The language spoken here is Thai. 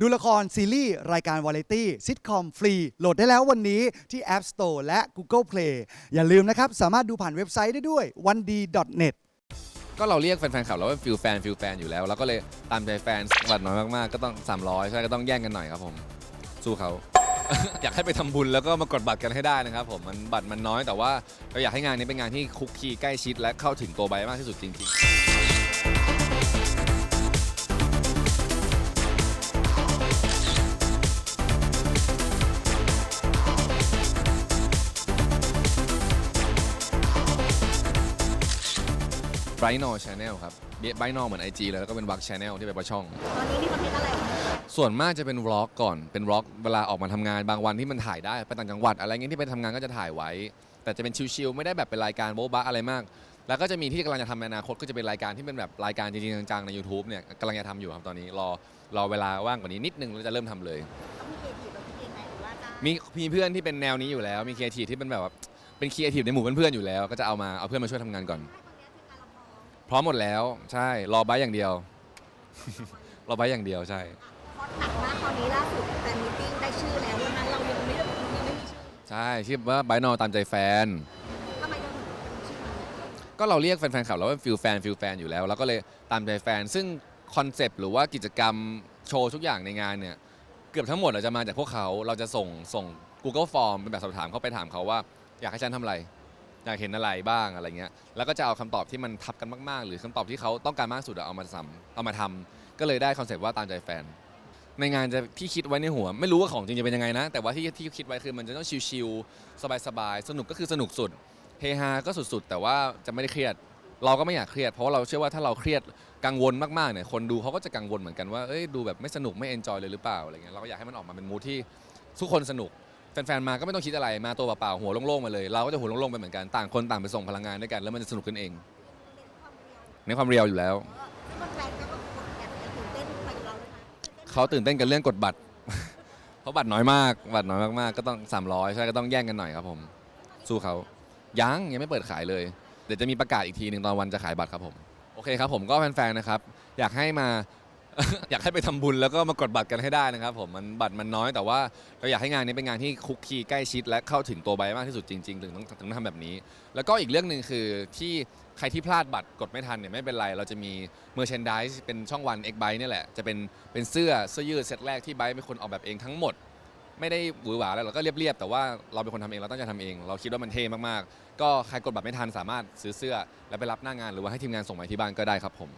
ดูละครซีรีส์ รายการวาไรตี้ซิทคอมฟรี โหลดได้แล้ววันนี้ที่ App Store และ Google Play อย่าลืมนะครับ สามารถดูผ่านเว็บไซต์ได้ด้วย1 d net ก็เราเรียกแฟนๆขับเราว่าฟิลแฟนฟิลแฟนอยู่แล้วเราก็เลยตามใจแฟนบัตรน้อยมากๆ ก็ต้อง 300 ใช่ก็ต้องแย่งกันหน่อยครับผม สู้เขา อยากให้ไปทำบุญแล้วก็มากดบัตรกันให้ได้นะครับผมมันบัตรมันน้อยแต่ว่าเราอยากให้งานนี้เป็นงานที่คุกคีใกล้ชิดและเข้าถึงตัวใบมากที่สุดจริงๆ b r i g h t n o Channel ครับ b r i g h t n o เหมือน IG เลยแล้วก็เป็นวัก Channel ที่เป็นว่าช่อง ตอนนี้มีคอนเทนต์อะไรส่วนมากจะเป็นวล็อกก่อน เป็นวล็อกเวลาออกมาทำงานบางวันที่มันถ่ายได้ไปต่างจังหวัดอะไรเงี้ยที่ไปทำงานก็จะถ่ายไว้ แต่จะเป็นชิลๆไม่ได้แบบเป็นรายการโบ๊ะบะอะไรมาก แล้วก็จะมีที่กำลังจะทำในอนาคตก็จะเป็นรายการที่เป็นแบบรายการจริงๆจังๆใน YouTube เนี่ยกำลังจะทำอยู่ครับตอนนี้รอรอเวลาว่างกว่านี้นิดนึงแล้วจะเริ่มทำเลย ต้องมีเคทีฟแบบพี่เองไหมหรือว่าจะมีมีเพื่อนที่เป็นแนวนี้อยู่แล้ว มีครีเอทีฟที่เป็นแบบว่าเป็นครีเอทีฟในหมู่เพื่อนๆอยู่แล้ว ก็จะเอามาเอาเพื่อนมาช่วยทำงานก่อน พร้อมหมดแล้วใช่รอไบร์ทอย่างเดียว รอไบร์ทอย่างเดียวใช่ ฮอตหนักมากตอนนี้ล่าสุดแฟนมิทติ้งได้ชื่อแล้ววันนั้นเรายังไม่ได้ยังไม่มีชื่อใช่ชื่อว่าไบร์ทนอตามใจแฟน ทำไมเราถึงเป็นชื่อนี้ก็เราเรียกแฟนๆขับเราว่าฟิลแฟนฟิลแฟนอยู่แล้วเราก็เลยตามใจแฟน ซึ่งคอนเซปต์หรือว่ากิจกรรมโชว์ทุกอย่างในงานเนี่ยเกือบทั้งหมดเราจะมาจากพวกเขาเราจะส่งส่ง Google Form เป็นแบบสอบถามเขาไปถามเขาว่า อยากให้ฉันทำอะไร อยากเห็นอะไรบ้างอะไรเงี้ยแล้วก็จะเอาคำตอบที่มันทับกันมากๆ หรือคำตอบที่เขาต้องการมากสุดอะเอามาทำเอามาทำก็เลยได้คอนเซปต์ว่าตามใจแฟน ในงานจะที่คิดไว้ในหัว ไม่รู้ว่าของจริงจะเป็นยังไงนะ แต่ว่าที่ที่คิดไว้คือมันจะต้องชิลๆสบายๆสนุกก็คือสนุกสุดเฮฮาก็สุดๆ แต่ว่าจะไม่ได้เครียด เราก็ไม่อยากเครียด เพราะว่าเราเชื่อว่าถ้าเราเครียดกังวลมากๆเนี่ยคนดูเขาก็จะกังวลเหมือนกันว่าเอ้ยดูแบบไม่สนุกไม่เอนจอยเลยหรือเปล่าอะไรเงี้ยเราก็อยากให้มันออกมาเป็นมูทที่ทุกคนสนุก แฟนๆมาก็ไม่ต้องคิดอะไรมาตัวเปล่าๆหัวโล่งๆมาเลย เราก็จะหัวโล่งๆไปเหมือนกันต่างคนต่างไปส่งพลังงานด้วยกันแล้วมันจะสนุกขึ้นเองเน้นความเร็วในความเรียวอยู่แล้วเออซึ่งแฟนๆก็แบบแอบตื่นเต้นไปกับเราด้วยนะตื่นต้นเขาตื่นเต้นกันเรื่องกดบัตร เพราะบัตรน้อยมาก บัตรน้อยมากๆก็ต้อง 300 ใช่ก็ต้องแย่งกันหน่อยครับผม สู้เขายังยังไม่เปิดขายเลย เดี๋ยวจะมีประกาศอีกทีหนึ่งตอนวันจะขายบัตรครับผม โอเคครับผมก็แฟนๆนะครับ อยากให้มา อยากให้ไปทำบุญแล้วก็มากดบัตรกันให้ได้นะครับผมมันบัตรมันน้อยแต่ว่าเราอยากให้งานนี้เป็นงานที่คุกคีใกล้ชิด และเข้าถึงตัวใบมากที่สุดจริงๆ ถึงต้องถึงต้องทำแบบนี้ แล้วก็อีกเรื่องหนึ่งคือที่ใครที่พลาดบัตรกดไม่ทันเนี่ยไม่เป็นไร เราจะมีเมอร์เชนดิสเป็นช่องวัน X b y เนี่ยแหละ จะเป็นเป็นเสื้อเสื้อยืดเซตแรกที่ไบร์ทเป็นคนออกแบบเองทั้งหมด ไม่ได้หวือหวาแล้วเราก็เรียบๆ แต่ว่าเราเป็นคนทำเองเราต้องจะทำเอง เราคิดว่ามันเท่มากๆ ก็ใครกดบัตรไม่ทันสามารถซื้อเสื้อ แล้วไปรับหน้างานหรือว่าให้ทีมงานส่งมาที่บ้านก็ได้ครับผม